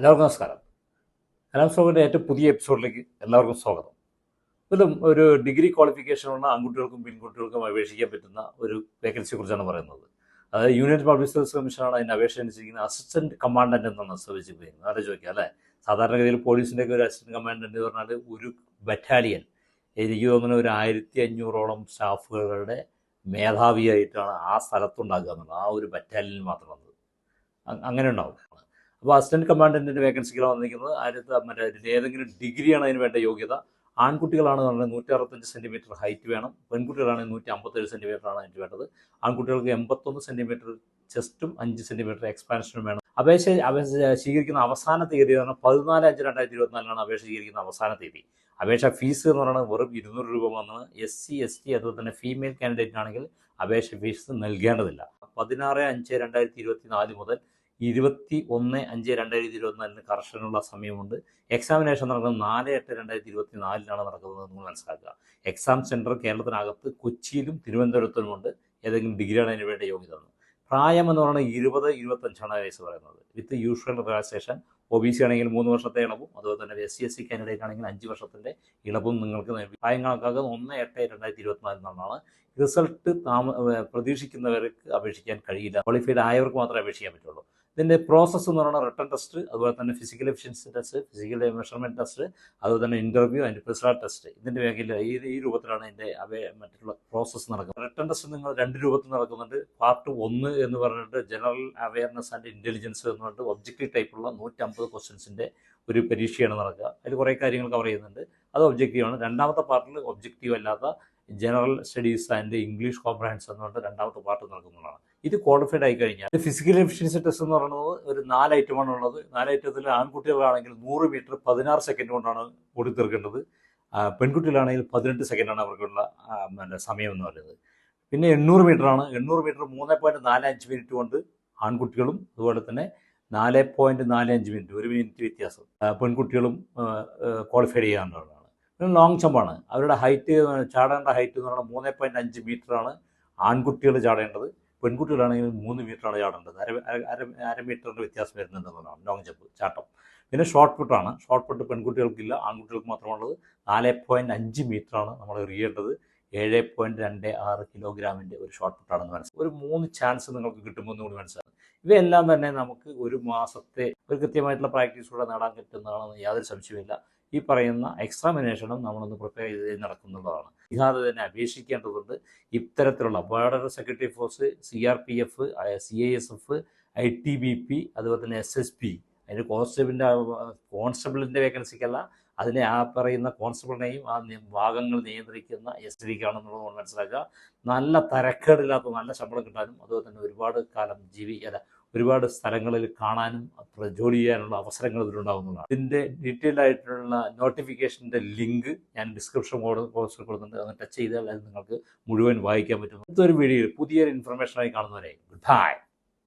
എല്ലാവർക്കും നമസ്കാരം. കലാം സ്റ്റോക്കിന്റെ ഏറ്റവും പുതിയ എപ്പിസോഡിലേക്ക് എല്ലാവർക്കും സ്വാഗതം. ഇതും ഒരു ഡിഗ്രി ക്വാളിഫിക്കേഷൻ ഉള്ള ആൺകുട്ടികൾക്കും പെൺകുട്ടികൾക്കും അപേക്ഷിക്കാൻ പറ്റുന്ന ഒരു വേക്കൻസിയെ കുറിച്ചാണ് പറയുന്നത്. അതായത് യൂണിയൻ പബ്ലിക് സർവീസ് കമ്മീഷനാണ് അതിന് അപേക്ഷ അനുസരിക്കുന്നത് അസിസ്റ്റന്റ് കമാൻഡന്റ് എന്നാണ് ശ്രമിച്ചിരിക്കുന്നത് അവിടെ ചോദിക്കുക അല്ലേ? സാധാരണഗതിയിൽ പോലീസിന്റെ ഒക്കെ ഒരു അസിസ്റ്റന്റ് കമാൻഡന്റ് എന്ന് പറഞ്ഞാൽ ഒരു ബറ്റാലിയൻ. എനിക്ക് തോന്നുന്ന ഒരു ആയിരത്തി അഞ്ഞൂറോളം സ്റ്റാഫുകളുടെ മേധാവിയായിട്ടാണ് ആ സ്ഥലത്തുണ്ടാക്കുക എന്നുള്ളത്. ആ ഒരു ബറ്റാലിയൻ മാത്രമാണ് അങ്ങനെ ഉണ്ടാവും. അപ്പോൾ അസിസ്റ്റന്റ് കമാൻഡന്റിന്റെ വേക്കൻസികളാണ് വന്നിരിക്കുന്നത്. ആയിരത്തി മറ്റേ ഏതെങ്കിലും ഡിഗ്രിയാണ് അതിന് വേണ്ട യോഗ്യത. ആൺകുട്ടികളാണ് പറഞ്ഞാൽ നൂറ്റി അറുപത്തഞ്ച് സെന്റിമീറ്റർ ഹൈറ്റ് വേണം. പെൺകുട്ടികളാണെങ്കിൽ നൂറ്റി അമ്പത്തേഴ് സെന്റിമീറ്ററാണ് അതിന് വേണ്ടത്. ആൺകുട്ടികൾക്ക് എൺപത്തൊന്ന് സെന്റിമീറ്റർ ചെസ്റ്റും അഞ്ച് സെന്റിമീറ്റർ എക്സ്പാൻഷനും വേണം. അപേക്ഷ അപേക്ഷ സ്വീകരിക്കുന്ന അവസാന തീയതി എന്ന് പറഞ്ഞാൽ പതിനാല് അഞ്ച് രണ്ടായിരത്തി ഇരുപത്തിനാലിനാണ് അപേക്ഷ സ്വീകരിക്കുന്ന അവസാന തീയതി. അപേക്ഷ ഫീസ് എന്ന് പറയുന്നത് വെറും ഇരുന്നൂറ് രൂപ വന്നാണ്. എസ് സി എസ് ടി അതുപോലെ തന്നെ ഫീമെയിൽ കാൻഡിഡേറ്റ് ആണെങ്കിൽ അപേക്ഷ ഫീസ് നൽകേണ്ടതില്ല. പതിനാറ് അഞ്ച് രണ്ടായിരത്തി ഇരുപത്തി നാല് മുതൽ ഇരുപത്തി ഒന്ന് അഞ്ച് രണ്ടായിരത്തി ഇരുപത്തിനാലിന് കർഷനുള്ള സമയമുണ്ട്. എക്സാമിനേഷൻ നടക്കുന്നത് നാല് എട്ട് രണ്ടായിരത്തി ഇരുപത്തി നാലിലാണ് നടക്കുന്നത് നിങ്ങൾ മനസ്സിലാക്കുക. എക്സാം സെന്റർ കേരളത്തിനകത്ത് കൊച്ചിയിലും തിരുവനന്തപുരത്തുമുണ്ട്. ഏതെങ്കിലും ഡിഗ്രിയാണ് അതിന് വേണ്ട യോഗ്യത പ്രായം എന്ന് പറയുന്നത് ഇരുപത് ഇരുപത്തഞ്ചാണ് വയസ്സ് പറയുന്നത്. With usual relaxation O B C ആണെങ്കിൽ മൂന്ന് വർഷത്തെ ഇളവും അതുപോലെ തന്നെ S C S C candidate ആണെങ്കിൽ അഞ്ച് വർഷത്തിന്റെ ഇളവും നിങ്ങൾക്ക്. പ്രായം കണക്കാക്കുന്നത് ഒന്ന് എട്ട് രണ്ടായിരത്തി ഇരുപത്തിനാലിൽ നിന്നാണ്. റിസൾട്ട് താമ പ്രതീക്ഷിക്കുന്നവർക്ക് അപേക്ഷിക്കാൻ കഴിയില്ല. ക്വാളിഫൈഡ് ആയവർക്ക് മാത്രമേ അപേക്ഷിക്കാൻ പറ്റുള്ളൂ. ഇതിന്റെ പ്രോസസ്സ് എന്ന് പറയുന്നത് റിട്ടേൺ ടെസ്റ്റ് അതുപോലെ തന്നെ physical efficiency test physical measurement test അതുപോലെ തന്നെ ഇന്റർവ്യൂ ആൻഡ് പ്രിസർ ടെസ്റ്റ് ഇതിന്റെ മേഖല ഈ ഈ രൂപത്തിലാണ് ഇതിന്റെ അവ മറ്റുള്ള പ്രോസസ്സ് നടക്കുന്നത്. റിട്ടേൺ ടെസ്റ്റ് നിങ്ങൾ രണ്ട് രൂപത്തിൽ നടക്കുന്നുണ്ട്. പാർട്ട് ഒന്ന് എന്ന് പറഞ്ഞിട്ട് ജനറൽ അവയർനെസ് ആൻഡ് ഇന്റലിജൻസ് എന്ന് പറഞ്ഞിട്ട് ഒബ്ജക്റ്റീവ് ടൈപ്പുള്ള നൂറ്റമ്പത് ക്വസ്റ്റ്യൻസിന്റെ ഒരു പരീക്ഷയാണ് നടക്കുക. അതിൽ കുറേ കാര്യങ്ങൾ കവർ ചെയ്യുന്നുണ്ട്. അത് ഒബ്ജക്റ്റീവാണ് രണ്ടാമത്തെ പാർട്ടിൽ ഒബ്ജക്റ്റീവ് അല്ലാത്ത general studies and English comprehension എന്ന് പറഞ്ഞ രണ്ടാമത്തെ പാർട്ട് നൽകുന്നതാണ് ഇത് ക്വാളിഫൈഡ് ആയി കഴിഞ്ഞാൽ ഫിസിക്കൽ എഫിഷ്യൻസി ടെസ്റ്റ് എന്ന് പറയുന്നത് ഒരു നാല് ഐറ്റമാണ് ഉള്ളത്. നാല് ഐറ്റത്തിൽ ആൺകുട്ടികളാണെങ്കിൽ നൂറ് മീറ്റർ പതിനാറ് സെക്കൻഡ് കൊണ്ടാണ് ഓടി തീർക്കേണ്ടത്. പെൺകുട്ടികളാണെങ്കിൽ പതിനെട്ട് സെക്കൻഡാണ് അവർക്കുള്ള സമയം എന്ന് പറയുന്നത്. പിന്നെ എണ്ണൂറ് മീറ്ററാണ് എണ്ണൂറ് മീറ്റർ മൂന്ന് പോയിന്റ് നാല് അഞ്ച് മിനിറ്റ് കൊണ്ട് ആൺകുട്ടികളും അതുപോലെ തന്നെ നാല് പോയിന്റ് നാല് അഞ്ച് മിനിറ്റ് ഒരു മിനിറ്റ് വ്യത്യാസം പെൺകുട്ടികളും ക്വാളിഫൈ ചെയ്യാവുന്നതാണ്. ലോങ് ജമ്പാണ് അവരുടെ ഹൈറ്റ് ചാടേണ്ട ഹൈറ്റ് എന്ന് പറഞ്ഞാൽ മൂന്ന് പോയിന്റ് അഞ്ച് മീറ്ററാണ് ആൺകുട്ടികൾ ചാടേണ്ടത്. പെൺകുട്ടികളാണെങ്കിൽ മൂന്ന് മീറ്ററാണ് ചാടേണ്ടത്. അര അര- അര അര മീറ്ററിന്റെ വ്യത്യാസം വരുന്നുണ്ടെന്നുള്ളതാണ് ലോങ് ജമ്പ് ചാട്ടം. പിന്നെ ഷോർട്ട് പുട്ടാണ് ഷോർട്ട് പുട്ട് പെൺകുട്ടികൾക്കില്ല ആൺകുട്ടികൾക്ക് മാത്രമുള്ളത് നാല് പോയിന്റ് അഞ്ച് മീറ്ററാണ് നമ്മൾ എറിയേണ്ടത്. ഏഴ് പോയിന്റ് രണ്ട് ആറ് കിലോഗ്രാമിന്റെ ഒരു ഷോർട്ട് പുട്ടാണെന്ന് മനസ്സിലാക്കും ഒരു മൂന്ന് ചാൻസ് നിങ്ങൾക്ക് കിട്ടുമെന്ന് കൂടി മനസ്സിലാക്കും ഇവയെല്ലാം തന്നെ നമുക്ക് ഒരു മാസത്തെ ഒരു കൃത്യമായിട്ടുള്ള പ്രാക്ടീസിലൂടെ നേടാൻ പറ്റുന്നതാണെന്ന് യാതൊരു സംശയമില്ല ഈ പറയുന്ന എക്സാമിനേഷനും നമ്മളൊന്ന് പ്രിപ്പയർ ചെയ്ത് നടക്കുന്നതാണ്. ഇല്ലാതെ തന്നെ അപേക്ഷിക്കേണ്ടതുണ്ട്. ഇത്തരത്തിലുള്ള border security force C R P F C I S F I T B P അതുപോലെ തന്നെ എസ് എസ് പി അതിന്റെ കോൺസ്റ്റബിളിന്റെ കോൺസ്റ്റബിളിന്റെ വേക്കൻസിക്കല്ല അതിനെ ആ പറയുന്ന കോൺസ്റ്റബിളിനെയും ആ ഭാഗങ്ങൾ നിയന്ത്രിക്കുന്ന എസ് ഡിക്കാണെന്നുള്ളത് മനസ്സിലാക്കുക. നല്ല തരക്കേടില്ലാത്ത നല്ല ശമ്പളം കിട്ടാനും അതുപോലെ തന്നെ ഒരുപാട് കാലം ജീവി അല്ല ഒരുപാട് സ്ഥലങ്ങളിൽ കാണാനും അത്ര ജോലി ചെയ്യാനുള്ള അവസരങ്ങൾ ഇതിലുണ്ടാകുന്നതാണ് ഇതിന്റെ ഡീറ്റെയിൽ ആയിട്ടുള്ള നോട്ടിഫിക്കേഷന്റെ ലിങ്ക് ഞാൻ ഡിസ്ക്രിപ്ഷൻ ബോക്സിൽ കൊടുക്കുന്നുണ്ട് അത് ടച്ച് ചെയ്താൽ അത് നിങ്ങൾക്ക് മുഴുവൻ വായിക്കാൻ പറ്റും. അടുത്തൊരു വീഡിയോയിൽ പുതിയൊരു ഇൻഫർമേഷനായി കാണുന്നവരെ ഗുഡ് ബൈ